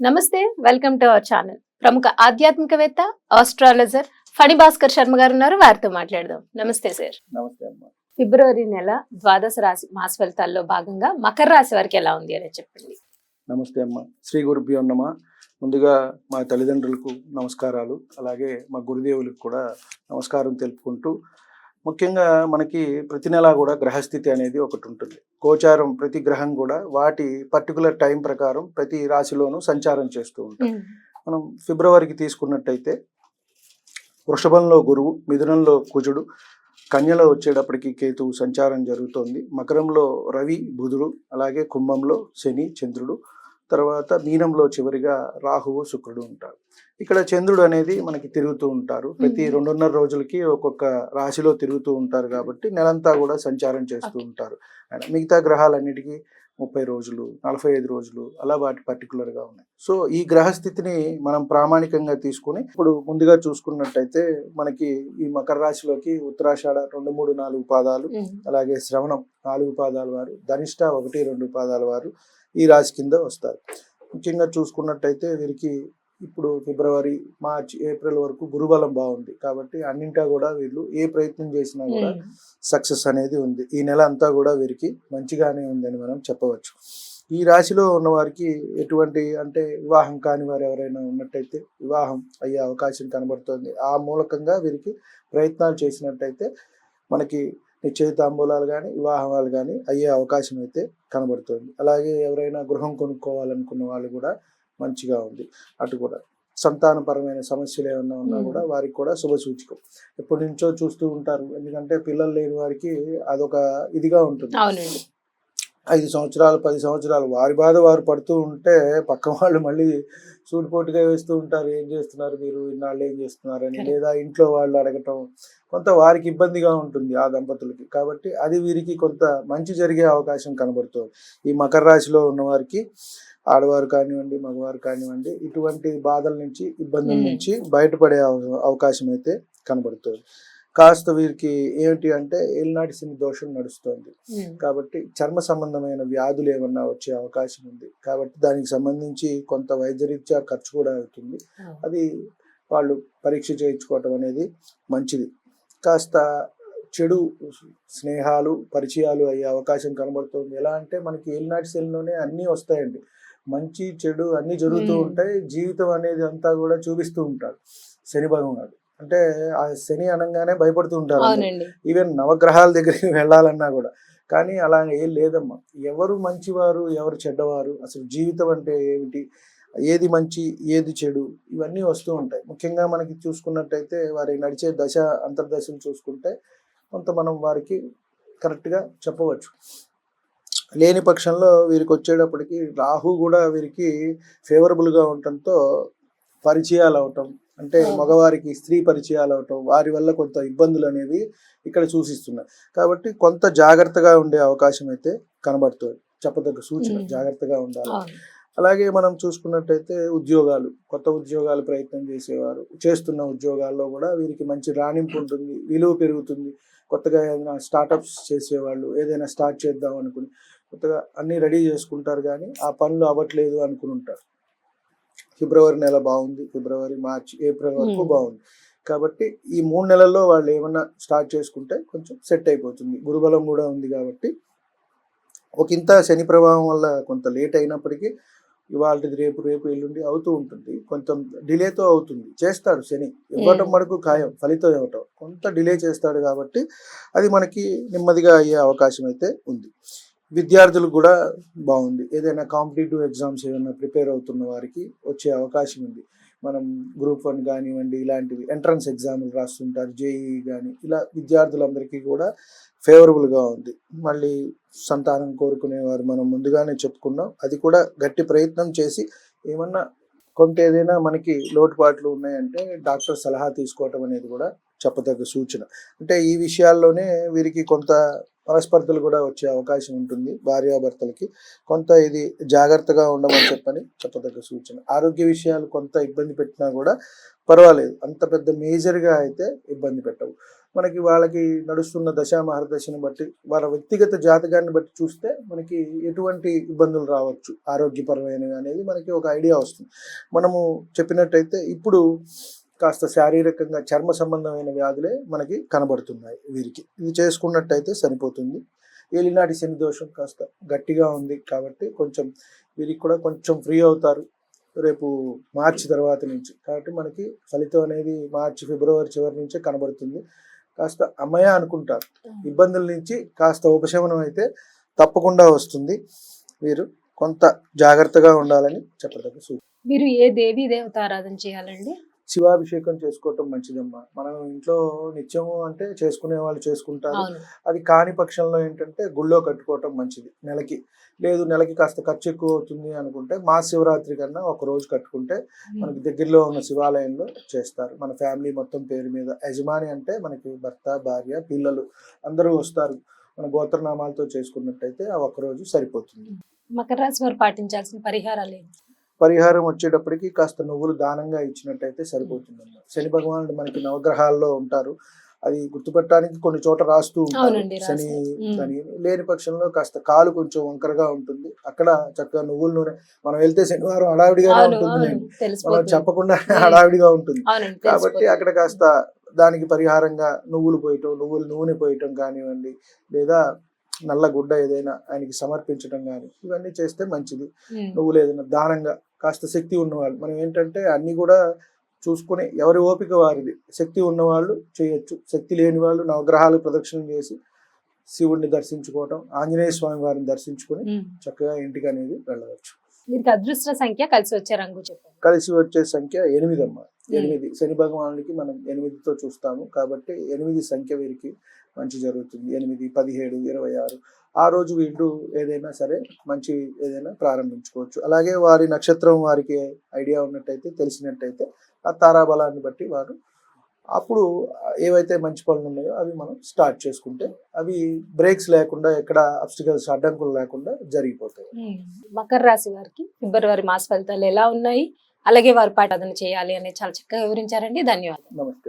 నమస్తే welcome to our channel. ప్రముఖ ఆధ్యాత్మికవేత్త ఆస్ట్రాలజర్ ఫణి భాస్కర్ శర్మ గారు ఉన్నారు. వారితో మాట్లాడదాం. నమస్తే సార్. నమస్తే అమ్మా. ఫిబ్రవరి నెల ద్వాదశ రాశి మాస ఫలితాల్లో భాగంగా మకర రాశి వారికి ఎలా ఉంది అని చెప్పండి. నమస్తే అమ్మ. శ్రీ గురుభ్యో నమ. ముందుగా మా తల్లిదండ్రులకు నమస్కారాలు అలాగే మా గురుదేవులకు కూడా నమస్కారం తెలుపుకుంటూ ముఖ్యంగా మనకి ప్రతి నెలా కూడా గ్రహస్థితి అనేది ఒకటి ఉంటుంది. గోచారం ప్రతి గ్రహం కూడా వాటి పర్టికులర్ టైం ప్రకారం ప్రతి రాశిలోనూ సంచారం చేస్తూ ఉంటుంది మనం ఫిబ్రవరికి తీసుకున్నట్టయితే వృషభంలో గురువు మిథునంలో కుజుడు కన్యలో వచ్చేటప్పటికి కేతువు సంచారం జరుగుతోంది. మకరంలో రవి బుధుడు అలాగే కుంభంలో శని చంద్రుడు తర్వాత మీనంలో చివరిగా రాహువు శుక్రుడు ఉంటారు. ఇక్కడ చంద్రుడు అనేది మనకి తిరుగుతూ ఉంటారు. ప్రతి. రెండున్నర రోజులకి ఒక్కొక్క రాశిలో తిరుగుతూ ఉంటారు కాబట్టి నెలంతా కూడా సంచారం చేస్తూ. ఉంటారు. మిగతా గ్రహాలన్నిటికీ ముప్పై రోజులు నలభై ఐదు రోజులు అలా వాటి particular గా ఉన్నాయి. సో ఈ గ్రహస్థితిని మనం ప్రామాణికంగా తీసుకుని ఇప్పుడు ముందుగా చూసుకున్నట్టయితే మనకి ఈ మకర రాశిలోకి ఉత్తరాషాఢ రెండు మూడు నాలుగు పాదాలు అలాగే శ్రవణం నాలుగు పాదాల వారు ధనిష్ట ఒకటి రెండు పాదాల వారు ఈ రాశి కింద వస్తారు. ముఖ్యంగా చూసుకున్నట్టయితే వీరికి ఇప్పుడు ఫిబ్రవరి మార్చ్ ఏప్రిల్ వరకు గురుబలం బాగుంది. కాబట్టి అన్నింటా కూడా వీళ్ళు ఏ ప్రయత్నం చేసినా కూడా సక్సెస్ అనేది ఉంది. ఈ నెల అంతా కూడా వీరికి మంచిగానే ఉందని మనం చెప్పవచ్చు. ఈ రాశిలో ఉన్న వారికి ఎటువంటి అంటే వివాహం కాని వారు ఎవరైనా ఉన్నట్టయితే వివాహం అయ్యే అవకాశం కనబడుతుంది. ఆ మూలకంగా వీరికి ప్రయత్నాలు చేసినట్టయితే మనకి నిశ్చయితాంబూలాలు కానీ వివాహాలు కానీ అయ్యే అవకాశం అయితే కనబడుతుంది. అలాగే ఎవరైనా గృహం కొనుక్కోవాలనుకున్న వాళ్ళు కూడా మంచిగా ఉంది. అటు కూడా. సంతానపరమైన సమస్యలు ఏమన్నా ఉన్నా. కూడా వారికి కూడా శుభ సూచకం. ఎప్పటి నుంచో చూస్తూ ఉంటారు. ఎందుకంటే పిల్లలు లేని వారికి అదొక ఇదిగా ఉంటుంది. ఐదు సంవత్సరాలు పది సంవత్సరాలు. వారి బాధ వారు పడుతూ ఉంటే పక్క వాళ్ళు మళ్ళీ సూటిపోటుగా వేస్తూ ఉంటారు. ఏం చేస్తున్నారు మీరు? ఇన్నాళ్ళు ఏం చేస్తున్నారని. లేదా ఇంట్లో వాళ్ళు అడగటం. కొంత వారికి ఇబ్బందిగా ఉంటుంది ఆ దంపతులకి. కాబట్టి అది వీరికి కొంత మంచి జరిగే అవకాశం కనబడుతుంది. ఈ మకర రాశిలో ఉన్న వారికి ఆడవారు కానివ్వండి మగవారు కానివ్వండి ఇటువంటి బాధల నుంచి ఇబ్బందుల. నుంచి బయటపడే అవ- అవకాశం అయితే కనబడుతుంది. కాస్త వీరికి ఏమిటి అంటే ఏలినాటి శని దోషం నడుస్తుంది. ఉమ్. కాబట్టి చర్మ సంబంధమైన వ్యాధులు ఏమన్నా వచ్చే అవకాశం ఉంది. కాబట్టి దానికి సంబంధించి కొంత వైద్యరీత్యా ఖర్చు కూడా అవుతుంది. అది వాళ్ళు పరీక్ష చేయించుకోవటం అనేది మంచిది. కాస్త చెడు స్నేహాలు పరిచయాలు అయ్యే అవకాశం కనబడుతుంది. ఎలా అంటే మనకి ఏలినాటి శనిలోనే అన్నీ వస్తాయండి. మంచి చెడు అన్నీ జరుగుతూ మ్మ్. ఉంటాయి. జీవితం అనేది అంతా కూడా చూపిస్తూ ఉంటాడు శని భగవానుడు. అంటే ఆ శని అనగానే భయపడుతూ ఉంటారు ఈవెన్ నవగ్రహాల దగ్గరికి వెళ్ళాలన్నా కూడా. కానీ అలా ఏం లేదమ్మా. ఎవరు మంచివారు ఎవరు చెడ్డవారు అసలు జీవితం అంటే ఏమిటి ఏది మంచి ఏది చెడు ఇవన్నీ వస్తూ ఉంటాయి. ముఖ్యంగా మనకి చూసుకున్నట్టయితే వారి నడిచే దశ అంతర్దశను చూసుకుంటే కొంత మనం వారికి కరెక్ట్గా చెప్పవచ్చు. లేని పక్షంలో వీరికి వచ్చేటప్పటికి రాహు కూడా వీరికి ఫేవరబుల్గా ఉండటంతో పరిచయాలు అవటం అంటే. మగవారికి స్త్రీ పరిచయాలు అవటం వారి వల్ల కొంత ఇబ్బందులు అనేవి ఇక్కడ సూచిస్తున్నాయి. కాబట్టి కొంత జాగ్రత్తగా ఉండే అవకాశం అయితే కనబడుతుంది. చెప్పదగ్గ సూచన. జాగ్రత్తగా ఉండాలి. అలాగే మనం చూసుకున్నట్టయితే ఉద్యోగాలు కొత్త ఉద్యోగాలు ప్రయత్నం చేసేవారు చేస్తున్న ఉద్యోగాల్లో కూడా వీరికి మంచి రాణింపు ఉంటుంది విలువ పెరుగుతుంది. కొత్తగా ఏదైనా స్టార్టప్స్ చేసేవాళ్ళు ఏదైనా స్టార్ట్ చేద్దాం అనుకుని కొత్తగా అన్నీ రెడీ చేసుకుంటారు కానీ ఆ పనులు అవ్వట్లేదు అనుకుని ఉంటారు. ఫిబ్రవరి నెల బాగుంది ఫిబ్రవరి మార్చ్ ఏప్రిల్ వరకు. బాగుంది. కాబట్టి ఈ మూడు నెలల్లో వాళ్ళు ఏమన్నా స్టార్ట్ చేసుకుంటే కొంచెం సెట్ అయిపోతుంది. గురుబలం కూడా ఉంది కాబట్టి. ఒక ఇంత శని ప్రభావం వల్ల కొంత లేట్ అయినప్పటికీ ఇవాళది రేపు రేపు ఎల్లుండి అవుతూ ఉంటుంది. కొంత డిలేతో అవుతుంది. చేస్తాడు శని. ఇవ్వటం. మటుకు ఖాయం ఫలితం ఇవ్వటం. కొంత డిలే చేస్తాడు కాబట్టి అది మనకి నెమ్మదిగా అయ్యే అవకాశం అయితే ఉంది. విద్యార్థులకు కూడా బాగుంది. ఏదైనా కాంపిటేటివ్ ఎగ్జామ్స్ ఏమైనా ప్రిపేర్ అవుతున్న వారికి వచ్చే అవకాశం ఉంది. మనం గ్రూప్ వన్ కానివ్వండి ఇలాంటివి ఎంట్రన్స్ ఎగ్జామ్లు రాస్తుంటారు జేఈ కానీ ఇలా విద్యార్థులందరికీ కూడా ఫేవరబుల్గా ఉంది. మళ్ళీ సంతానం కోరుకునేవారు మనం ముందుగానే చెప్పుకున్నాం. అది కూడా గట్టి ప్రయత్నం చేసి ఏమన్నా కొంత ఏదైనా మనకి లోటుపాట్లు ఉన్నాయంటే డాక్టర్ సలహా తీసుకోవటం అనేది కూడా చెప్పదగ్గ సూచన. అంటే ఈ విషయాల్లోనే వీరికి కొంత మనస్పర్ధలు కూడా వచ్చే అవకాశం ఉంటుంది భార్యాభర్తలకి. కొంత ఇది జాగ్రత్తగా ఉండమని చెప్పని చెప్పదగ్గ సూచన. ఆరోగ్య విషయాలు కొంత ఇబ్బంది పెట్టినా కూడా పర్వాలేదు. అంత పెద్ద మేజర్గా అయితే ఇబ్బంది పెట్టవు. మనకి వాళ్ళకి నడుస్తున్న దశ మహర్దశని బట్టి వాళ్ళ వ్యక్తిగత జాతకాన్ని బట్టి చూస్తే మనకి ఎటువంటి ఇబ్బందులు రావచ్చు. ఆరోగ్యపరమైనవి అనేది మనకి ఒక ఐడియా వస్తుంది. మనము చెప్పినట్టయితే ఇప్పుడు కాస్త శారీరకంగా చర్మ సంబంధమైన వ్యాధులే మనకి కనబడుతున్నాయి వీరికి. ఇది చేసుకున్నట్టయితే సరిపోతుంది. ఏలినాటి శని దోషం కాస్త గట్టిగా ఉంది కాబట్టి కొంచెం వీరికి కూడా కొంచెం ఫ్రీ అవుతారు. రేపు మార్చి తర్వాత నుంచి. కాబట్టి మనకి ఫలితం అనేది మార్చి ఫిబ్రవరి చివరి నుంచే కనబడుతుంది. కాస్త అమ్మయ్య అనుకుంటారు. ఇబ్బందుల నుంచి కాస్త ఉపశమనం అయితే తప్పకుండా వస్తుంది. మీరు కొంత జాగ్రత్తగా ఉండాలని చెప్పదగ్గ సూచన. మీరు ఏ దేవీ దేవత ఆరాధన చేయాలండి? శివాభిషేకం చేసుకోవటం మంచిదమ్మా. మనం ఇంట్లో నిత్యము అంటే చేసుకునే వాళ్ళు చేసుకుంటారు. అది కాని పక్షంలో ఏంటంటే గుళ్ళో కట్టుకోవటం మంచిది నెలకి. లేదు నెలకి కాస్త ఖర్చు ఎక్కువ అవుతుంది అనుకుంటే మా శివరాత్రి కన్నా ఒక రోజు కట్టుకుంటే మనకి దగ్గరలో ఉన్న శివాలయంలో చేస్తారు. మన ఫ్యామిలీ మొత్తం పేరు మీద. యజమాని అంటే మనకి భర్త భార్య పిల్లలు అందరూ వస్తారు. మన గోత్రనామాలతో చేసుకున్నట్టయితే ఆ ఒక్క రోజు సరిపోతుంది. మకర రాశి వారు పాటించాల్సిన పరిహారాలు ఏంటి? పరిహారం వచ్చేటప్పటికి కాస్త నువ్వులు దానంగా ఇచ్చినట్టయితే సరిపోతుందన్నమాట శని భగవానుడు మనకి నవగ్రహాల్లో ఉంటారు అది గుర్తుపెట్టడానికి కొన్ని చోట రాస్తూ ఉంటారు శని. అని లేని పక్షంలో కాస్త కాలు కొంచెం వంకరగా ఉంటుంది అక్కడ చక్కగా నువ్వుల నూనె మనం వెళ్తే శనివారం హడావిడిగా ఉంటుంది. మనం చెప్పకుండా. హడావిడిగా ఉంటుంది కాబట్టి. అక్కడ కాస్త దానికి పరిహారంగా నువ్వులు పోయటం నువ్వులు నూనె పోయటం కానివ్వండి లేదా నల్ల గుడ్డ ఏదైనా ఆయనకి సమర్పించడం కానీ ఇవన్నీ చేస్తే మంచిది. నువ్వులు ఏదైనా దానంగా కాస్త శక్తి ఉన్నవాళ్ళు. మనం ఏంటంటే అన్ని కూడా చూసుకుని ఎవరి ఓపిక వారిది. శక్తి ఉన్నవాళ్ళు చేయొచ్చు. శక్తి లేని వాళ్ళు నవగ్రహాలు ప్రదక్షిణం చేసి శివుడిని దర్శించుకోవటం ఆంజనేయ స్వామి వారిని దర్శించుకొని. చక్కగా ఇంటికి అనేది వెళ్ళవచ్చు అదృష్ట సంఖ్య కలిసి వచ్చే రంగు చెప్పండి. కలిసి వచ్చే సంఖ్య ఎనిమిది అమ్మ. ఎనిమిది శని భగవానుడికి మనం ఎనిమిదితో చూస్తాము. కాబట్టి ఎనిమిది సంఖ్య వీరికి మంచి జరుగుతుంది. ఎనిమిది పదిహేడు ఇరవై ఆరు. ఆ రోజు వీళ్ళు ఏదైనా సరే మంచి ఏదైనా ప్రారంభించుకోవచ్చు. అలాగే వారి నక్షత్రం వారికి ఐడియా ఉన్నట్టయితే తెలిసినట్టయితే ఆ తారాబలాన్ని బట్టి వారు అప్పుడు ఏవైతే మంచి పనులు ఉన్నాయో అవి మనం స్టార్ట్ చేసుకుంటే అవి బ్రేక్స్ లేకుండా ఎక్కడ అబ్స్టికల్స్ అడ్డంకులు లేకుండా జరిగిపోతాయి. ఉమ్. మకర రాశి వారికి ఫిబ్రవరి మాస ఫలితాలు ఎలా ఉన్నాయి? అలాగే వారు పాఠాదన చేయాలి అనేది చాలా చక్కగా వివరించారండి. ధన్యవాదాలు.